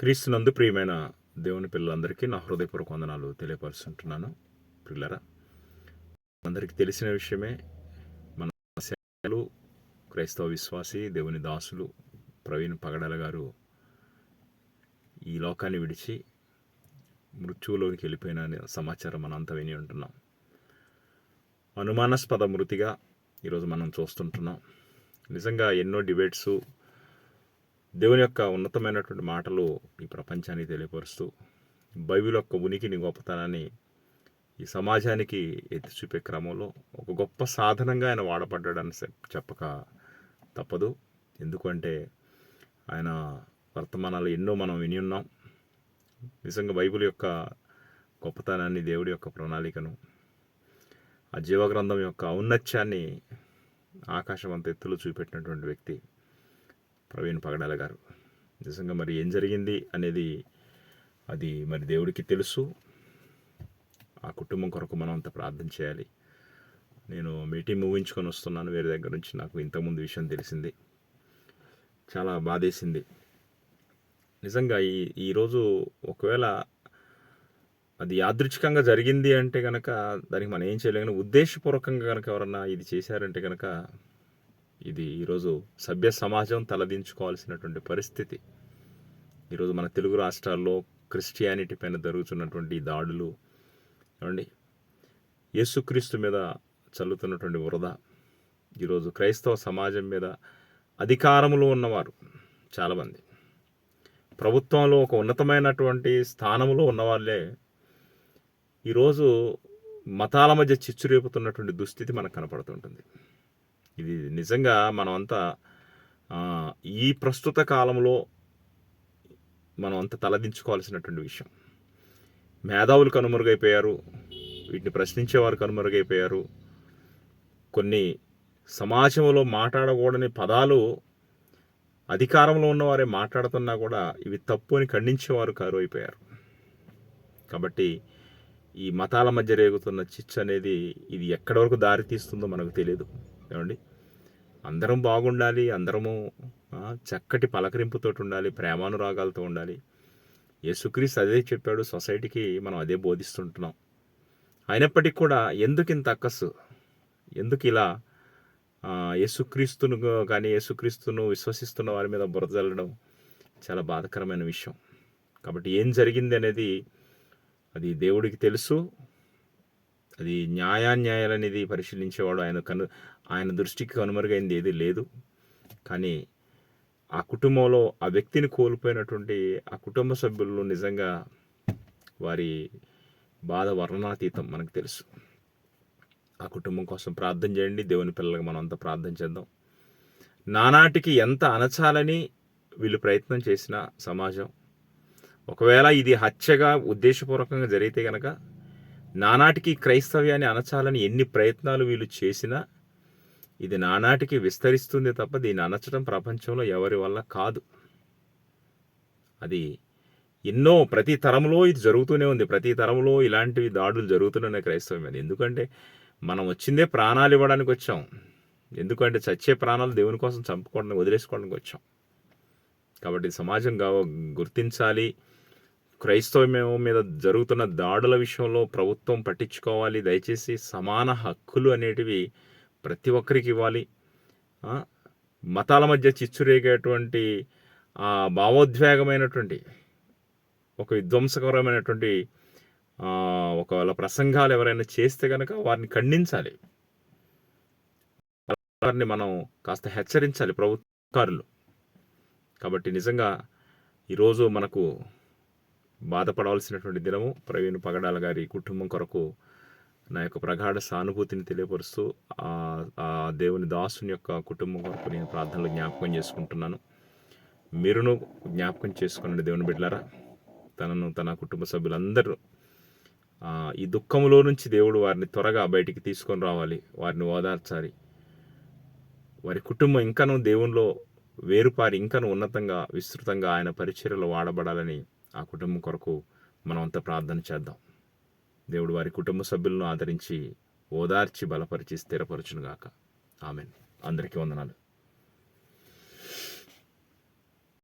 క్రీస్తునందు ప్రియమైన దేవుని పిల్లలందరికీ నా హృదయపూర్వక వందనాలు తెలియపరుస్తుంటున్నాను. పిల్లరా అందరికీ తెలిసిన విషయమే మన సేవలు క్రైస్తవ విశ్వాసి దేవుని దాసులు ప్రవీణ్ పగడాల గారు ఈ లోకాన్ని విడిచి మృత్యువులోనికి వెళ్ళిపోయిన సమాచారం మనంతా విని ఉంటున్నాం. అనుమానాస్పద మృతిగా ఈరోజు మనం చూస్తుంటున్నాం. నిజంగా ఎన్నో డిబేట్సు దేవుని యొక్క ఉన్నతమైనటువంటి మాటలు ఈ ప్రపంచానికి తెలియపరుస్తూ బైబిల్ యొక్క ఉనికిని గొప్పతనాన్ని ఈ సమాజానికి ఎత్తి చూపే క్రమంలో ఒక గొప్ప సాధనంగా ఆయన వాడబడ్డాడని చెప్- చెప్పక తప్పదు. ఎందుకంటే ఆయన వర్తమానాలు ఎన్నో మనం విని ఉన్నాం. నిజంగా బైబిల్ యొక్క గొప్పతనాన్ని దేవుడి యొక్క ప్రణాళికను ఆ జీవగ్రంథం యొక్క ఔన్నత్యాన్ని ఆకాశం అంత ఎత్తులో చూపెట్టినటువంటి వ్యక్తి ప్రవీణ్ పగడాల గారు. నిజంగా మరి ఏం జరిగింది అనేది అది మరి దేవుడికి తెలుసు. ఆ కుటుంబం కొరకు మనం అంత ప్రార్థన చేయాలి. నేను మీటింగ్ ముగించుకొని వస్తున్నాను. వేరే దగ్గర నుంచి నాకు ఇంతకుముందు విషయం తెలిసింది. చాలా బాధేసింది. నిజంగా ఈ ఈరోజు ఒకవేళ అది యాదృచ్ఛికంగా జరిగింది అంటే కనుక దానికి మనం ఏం చేయలేము కానీ ఉద్దేశపూర్వకంగా కనుక ఎవరన్నా ఇది చేశారంటే కనుక ఇది ఈరోజు సభ్య సమాజం తలదించుకోవాల్సినటువంటి పరిస్థితి. ఈరోజు మన తెలుగు రాష్ట్రాల్లో క్రిస్టియానిటీ పైన జరుగుతున్నటువంటి దాడులు ఏమండి? యేసుక్రీస్తు మీద చల్లుతున్నటువంటి వరద ఈరోజు క్రైస్తవ సమాజం మీద అధికారంలో ఉన్నవారు చాలామంది. ప్రభుత్వంలో ఒక ఉన్నతమైనటువంటి స్థానంలో ఉన్నవాళ్ళే ఈరోజు మతాల మధ్య చిచ్చు రేపుతున్నటువంటి దుస్థితి మనకు కనపడుతుంటుంది. ఇది నిజంగా మనమంతా ఈ ప్రస్తుత కాలంలో మనం అంత తలదించుకోవాల్సినటువంటి విషయం. మేధావులు కనుమరుగైపోయారు వీటిని ప్రశ్నించేవారు కనుమరుగైపోయారు. కొన్ని సమాజంలో మాట్లాడకూడని పదాలు అధికారంలో ఉన్నవారే మాట్లాడుతున్నా కూడా ఇవి తప్పు అని ఖండించేవారు కరువైపోయారు. కాబట్టి ఈ మతాల మధ్య రేగుతున్న చిచ్చు అనేది ఇది ఎక్కడి వరకు దారి తీస్తుందో మనకు తెలియదు ఏమండి? అందరం బాగుండాలి అందరము చక్కటి పలకరింపుతో ఉండాలి ప్రేమానురాగాలతో ఉండాలి. యేసుక్రీస్తు అదే చెప్పాడు సొసైటీకి మనం అదే బోధిస్తుంటున్నాం. అయినప్పటికీ కూడా ఎందుకు ఇంత అక్కసు? ఎందుకు ఇలా యేసుక్రీస్తును కానీ యేసుక్రీస్తును విశ్వసిస్తున్న వారి మీద బురదల్లడం చాలా బాధకరమైన విషయం. కాబట్టి ఏం జరిగింది అనేది అది దేవుడికి తెలుసు అది న్యాయాన్యాయాలనేది పరిశీలించేవాడు ఆయన కను ఆయన దృష్టికి కనుమరుగైంది ఏది లేదు. కానీ ఆ కుటుంబంలో ఆ వ్యక్తిని కోల్పోయినటువంటి ఆ కుటుంబ సభ్యులు నిజంగా వారి బాధ వర్ణనాతీతం మనకు తెలుసు. ఆ కుటుంబం కోసం ప్రార్థన చేయండి. దేవుని పిల్లలకు మనం అంతా ప్రార్థన చేద్దాం. నానాటికి ఎంత అనచాలని వీళ్ళు ప్రయత్నం చేసిన సమాజం. ఒకవేళ ఇది హత్యగా ఉద్దేశపూర్వకంగా జరిగితే కనుక నానాటికి క్రైస్తవ్యాన్ని అనచాలని ఎన్ని ప్రయత్నాలు వీళ్ళు చేసినా ఇది నానాటికి విస్తరిస్తుంది తప్ప దీన్ని అనచడం ప్రపంచంలో ఎవరి వల్ల కాదు. అది ఎన్నో ప్రతి తరంలో ఇది జరుగుతూనే ఉంది. ప్రతి తరంలో ఇలాంటివి దాడులు జరుగుతున్నాయి క్రైస్తవం మీద. ఎందుకంటే మనం వచ్చిందే ప్రాణాలు ఇవ్వడానికి వచ్చాం. ఎందుకంటే చచ్చే ప్రాణాలు దేవుని కోసం చంపుకోవడానికి వదిలేసుకోవడానికి వచ్చాం. కాబట్టి సమాజం గా- గుర్తించాలి. క్రైస్తవం మీద జరుగుతున్న దాడుల విషయంలో ప్రభుత్వం పట్టించుకోవాలి దయచేసి సమాన హక్కులు అనేటివి ప్రతి ఒక్కరికి ఇవ్వాలి. మతాల మధ్య చిచ్చురేగేటువంటి ఆ భావోద్వేగమైనటువంటి ఒక విధ్వంసకరమైనటువంటి ఒకవేళ ప్రసంగాలు ఎవరైనా చేస్తే కనుక వారిని ఖండించాలి. వారిని మనం కాస్త హెచ్చరించాలి ప్రభుత్వకారులు కాబట్టి నిజంగా ఈరోజు మనకు బాధపడవలసినటువంటి దినము ప్రవీణ్ పగడాల గారి కుటుంబం కొరకు నా యొక్క ప్రగాఢ సానుభూతిని తెలియపరుస్తూ ఆ దేవుని దాసుని యొక్క కుటుంబం కొరకు నేను ప్రార్థనలు జ్ఞాపకం చేసుకుంటున్నాను. మీరును జ్ఞాపకం చేసుకోండి దేవుని బిడ్డలారా. తనను తన కుటుంబ సభ్యులందరూ ఈ దుఃఖంలో నుంచి దేవుడు వారిని త్వరగా బయటికి తీసుకొని రావాలి వారిని ఓదార్చాలి. వారి కుటుంబం ఇంకనూ దేవునిలో వేరుపారి ఇంకనూ ఉన్నతంగా విస్తృతంగా ఆయన పరిచర్యలు వాడబడాలని ఆ కుటుంబం కొరకు మనం ప్రార్థన చేద్దాం. దేవుడు వారి కుటుంబ సభ్యులను ఆదరించి ఓదార్చి బలపరిచి స్థిరపరచునుగాక. ఆమెన్. అందరికీ వందనాలు.